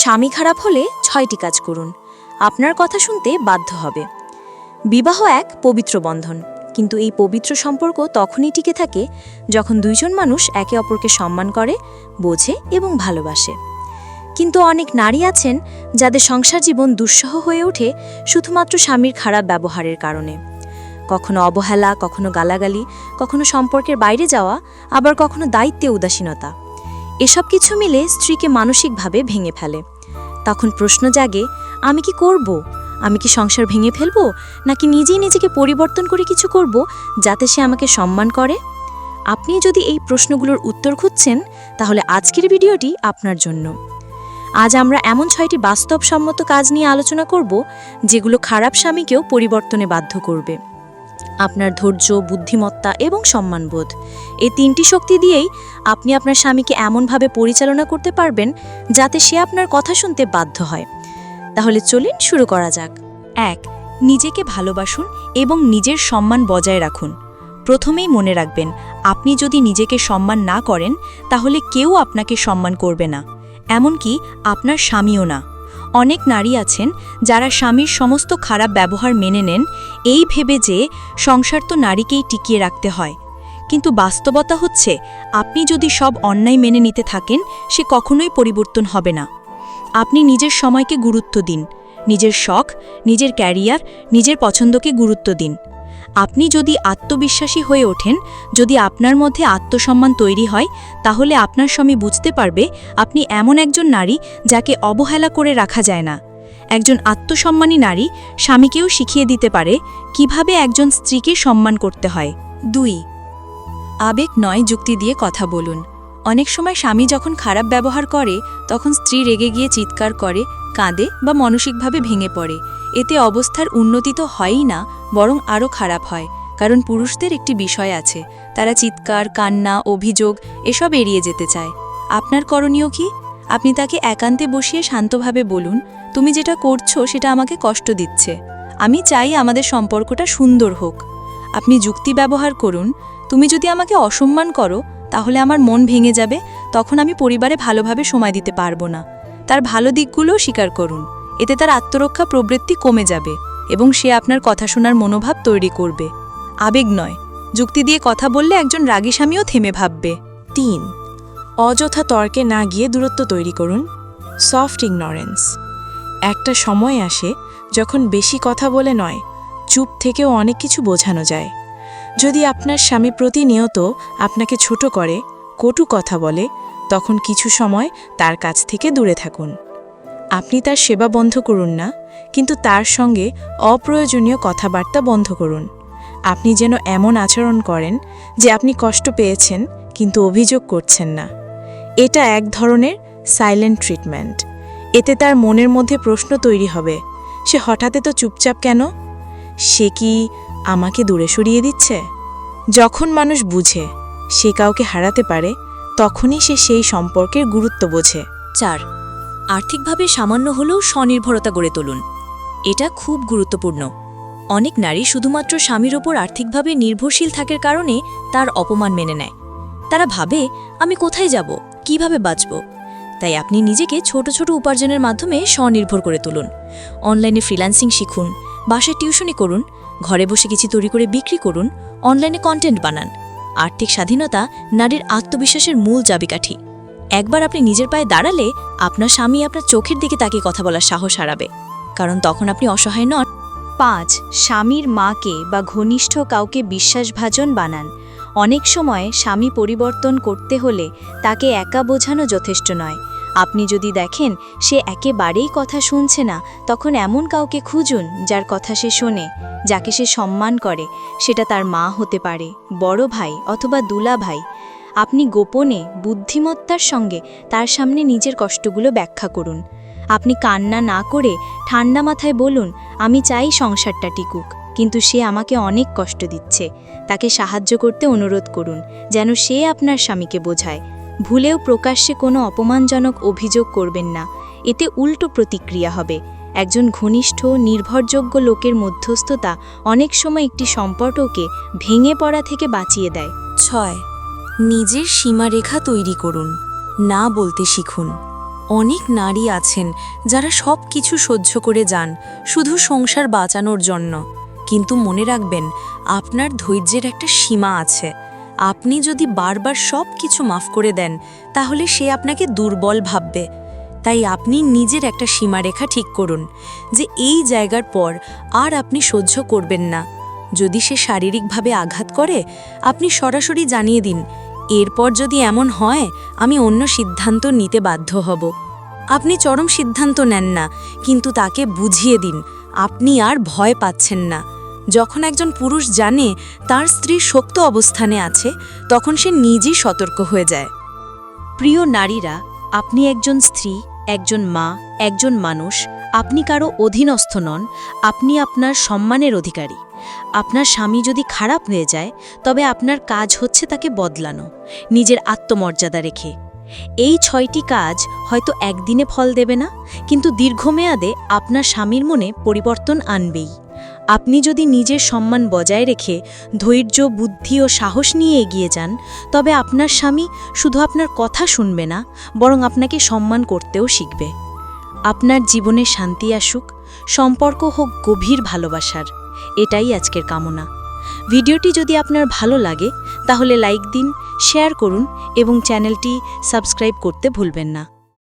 স্বামী খারাপ হলে ছয়টি কাজ করুন। আপনার কথা শুনতে বাধ্য হবে। বিবাহ এক পবিত্র বন্ধন। কিন্তু এই পবিত্র সম্পর্ক তখনই টিকে থাকে যখন দুইজন মানুষ একে অপরকে সম্মান করে, বোঝে এবং ভালোবাসে। কিন্তু অনেক নারী আছেন যাদের সংসার জীবন দুঃসহ হয়ে ওঠে শুধুমাত্র স্বামীর খারাপ ব্যবহারের কারণে। কখনো অবহেলা, কখনো গালাগালি, কখনো সম্পর্কের বাইরে যাওয়া, আবার কখনো দায়িত্বে উদাসীনতা। এসব কিছু মিলে স্ত্রীকে মানসিকভাবে ভেঙে ফেলে। তখন প্রশ্ন জাগে, আমি কি করব? আমি কি সংসার ভেঙে ফেলব? নাকি নিজেই নিজেকে পরিবর্তন করে কিছু করব যাতে সে আমাকে সম্মান করে? আপনি যদি এই প্রশ্নগুলোর উত্তর খুঁজছেন, তাহলে আজকের ভিডিওটি আপনার জন্য। আজ আমরা এমন ছয়টি বাস্তবসম্মত কাজ নিয়ে আলোচনা করব, যেগুলো খারাপ স্বামীকেও পরিবর্তনে বাধ্য করবে। আপনার ধৈর্য, বুদ্ধিমত্তা এবং সম্মানবোধ। এই তিনটি শক্তি দিয়েই আপনি আপনার স্বামীকে এমনভাবে পরিচালনা করতে পারবেন যাতে সে আপনার কথা শুনতে বাধ্য হয়। তাহলে চলুন শুরু করা যাক। এক, নিজেকে ভালোবাসুন এবং নিজের সম্মান বজায় রাখুন। প্রথমেই মনে রাখবেন, আপনি যদি নিজেকে সম্মান না করেন, তাহলে কেউ আপনাকে সম্মান করবে না। এমনকি আপনার স্বামীও না। অনেক নারী আছেন যারা স্বামীর সমস্ত খারাপ ব্যবহার মেনে নেন, এই ভেবে যে সংসার তো নারীকেই টিকিয়ে রাখতে হয়। কিন্তু বাস্তবতা হচ্ছে, আপনি যদি সব অন্যায় মেনে নিতে থাকেন, সে কখনোই পরিবর্তন হবে না। আপনি নিজের সময়কে গুরুত্ব দিন, নিজের শখ, নিজের ক্যারিয়ার, নিজের পছন্দকে গুরুত্ব দিন। আপনি যদি আত্মবিশ্বাসী হয়ে ওঠেন, যদি আপনার মধ্যে আত্মসম্মান তৈরি হয়, তাহলে আপনার স্বামী বুঝতে পারবে আপনি এমন একজন নারী যাকে অবহেলা করে রাখা যায় না। একজন আত্মসম্মানী নারী স্বামীকেও শিখিয়ে দিতে পারে কীভাবে একজন স্ত্রীকে সম্মান করতে হয়। দুই, আবেগ নয় যুক্তি দিয়ে কথা বলুন। অনেক সময় স্বামী যখন খারাপ ব্যবহার করে, তখন স্ত্রী রেগে গিয়ে চিৎকার করে, কাঁদে বা মানসিকভাবে ভেঙে পড়ে। এতে অবস্থার উন্নতি তো হয়ই না, বরং আরও খারাপ হয়, কারণ পুরুষদের একটি বিষয় আছে, তারা চিৎকার, কান্না, অভিযোগ, এসব এড়িয়ে যেতে চায়। আপনার করণীয় কি? আপনি তাকে একান্তে বসিয়ে শান্তভাবে বলুন, তুমি যেটা করছ সেটা আমাকে কষ্ট দিচ্ছে। আমি চাই আমাদের সম্পর্কটা সুন্দর হোক। আপনি যুক্তি ব্যবহার করুন, তুমি যদি আমাকে অসম্মান করো, তাহলে আমার মন ভেঙে যাবে, তখন আমি পরিবারে ভালোভাবে সময় দিতে পারব না। তার ভালো দিকগুলোও স্বীকার করুন। এতে তার আত্মরক্ষা প্রবৃত্তি কমে যাবে এবং সে আপনার কথা শোনার মনোভাব তৈরি করবে। আবেগ নয়, যুক্তি দিয়ে কথা বললে একজন রাগী স্বামীও থেমে ভাববে। তিন, অযথা তর্কে না গিয়ে দূরত্ব তৈরি করুন। Soft ignorance. একটা সময় আসে যখন বেশি কথা বলে নয়, চুপ থেকেও অনেক কিছু বোঝানো যায়। যদি আপনার স্বামী প্রতিনিয়ত আপনাকে ছোট করে, কটু কথা বলে, তখন কিছু সময় তার কাছ থেকে দূরে থাকুন। আপনি তার সেবা বন্ধ করুন না, কিন্তু তার সঙ্গে অপ্রয়োজনীয় কথাবার্তা বন্ধ করুন। আপনি যেন এমন আচরণ করেন যে আপনি কষ্ট পেয়েছেন, কিন্তু অভিযোগ করছেন না। এটা এক ধরনের সাইলেন্ট ট্রিটমেন্ট এতে তার মনের মধ্যে প্রশ্ন তৈরি হবে, সে হঠাৎ তো চুপচাপ কেন? সে কি আমাকে দূরে সরিয়ে দিচ্ছে? যখন মানুষ বুঝে সে কাউকে হারাতে পারে, তখনই সে সেই সম্পর্কের গুরুত্ব বোঝে। চার আর্থিকভাবে সামান্য হলেও স্বনির্ভরতা গড়ে তুলুন। এটা খুব গুরুত্বপূর্ণ। অনেক নারী শুধুমাত্র স্বামীর ওপর আর্থিকভাবে নির্ভরশীল থাকার কারণে তার অপমান মেনে নেয়। তারা ভাবে, আমি কোথায় যাব? কীভাবে বাঁচব? তাই আপনি নিজেকে ছোট ছোট উপার্জনের মাধ্যমে স্বনির্ভর করে তুলুন। অনলাইনে ফ্রিল্যান্সিং শিখুন, বাসায় টিউশনি করুন, ঘরে বসে কিছু তৈরি করে বিক্রি করুন, অনলাইনে কন্টেন্ট বানান। আর্থিক স্বাধীনতা নারীর আত্মবিশ্বাসের মূল চাবিকাঠি। একবার আপনি নিজের পায়ে দাঁড়ালে আপনার স্বামী আপনার চোখের দিকে তাকে কথা বলার সাহস হারাবে। কারণ তখন আপনি অসহায় নন। পাঁচ, স্বামীর মাকে বা ঘনিষ্ঠ কাউকে বিশ্বাসভাজন বানান। অনেক সময় স্বামী পরিবর্তন করতে হলে তাকে একা বোঝানো যথেষ্ট নয়। আপনি যদি দেখেন সে একেবারেই কথা শুনছে না, তখন এমন কাউকে খুঁজুন যার কথা সে শোনে, যাকে সে সম্মান করে। সেটা তার মা হতে পারে, বড় ভাই অথবা দুলা ভাই আপনি গোপনে বুদ্ধিমত্তার সঙ্গে তার সামনে নিজের কষ্টগুলো ব্যাখ্যা করুন। আপনি কান্না না করে ঠান্ডা মাথায় বলুন, আমি চাই সংসারটা টিকুক। কিন্তু সে আমাকে অনেক কষ্ট দিচ্ছে। তাকে সাহায্য করতে অনুরোধ করুন, যেন সে আপনার স্বামীকে বোঝায়। ভুলেও প্রকাশ্যে কোনো অপমানজনক অভিযোগ করবেন না। এতে উল্টো প্রতিক্রিয়া হবে। একজন ঘনিষ্ঠ, নির্ভরযোগ্য লোকের মধ্যস্থতা অনেক সময় একটি সম্পর্ককে ভেঙে পড়া থেকে বাঁচিয়ে দেয়। ছয় নিজের সীমারেখা তৈরি করুন, না বলতে শিখুন। অনেক নারী আছেন যারা সব কিছু সহ্য করে যান, শুধু সংসার বাঁচানোর জন্য। কিন্তু মনে রাখবেন, আপনার ধৈর্যের একটা সীমা আছে। আপনি যদি বারবার সব কিছু মাফ করে দেন, তাহলে সে আপনাকে দুর্বল ভাববে। তাই আপনি নিজের একটা সীমারেখা ঠিক করুন, যে এই জায়গার পর আর আপনি সহ্য করবেন না। যদি সে শারীরিকভাবে আঘাত করে, আপনি সরাসরি জানিয়ে দিন এরপর যদি এমন হয়, আমি অন্য সিদ্ধান্ত নিতে বাধ্য হব। আপনি চরম সিদ্ধান্ত নেন না, কিন্তু তাকে বুঝিয়ে দিন, আপনি আর ভয় পাচ্ছেন না। যখন একজন পুরুষ জানে তার স্ত্রী শক্ত অবস্থানে আছে, তখন সে নিজেই সতর্ক হয়ে যায়। প্রিয় নারীরা, আপনি একজন স্ত্রী, একজন মা, একজন মানুষ আপনি কারও অধীনস্থ নন, আপনি আপনার সম্মানের অধিকারী। আপনার স্বামী যদি খারাপ হয়ে যায়, তবে আপনার কাজ হচ্ছে তাকে বদলানো, নিজের আত্মমর্যাদা রেখে। এই ছয়টি কাজ হয়তো একদিনে ফল দেবে না, কিন্তু দীর্ঘমেয়াদে আপনার স্বামীর মনে পরিবর্তন আনবেই। আপনি যদি নিজের সম্মান বজায় রেখে ধৈর্য, বুদ্ধি ও সাহস নিয়ে এগিয়ে যান, তবে আপনার স্বামী শুধু আপনার কথা শুনবে না, বরং আপনাকে সম্মান করতেও শিখবে। আপনার জীবনে শান্তি আসুক, সম্পর্ক হোক গভীর ভালোবাসার। এটাই আজকের কামনা। ভিডিওটি যদি আপনার ভালো লাগে, তাহলে লাইক দিন, শেয়ার করুন এবং চ্যানেলটি সাবস্ক্রাইব করতে ভুলবেন না।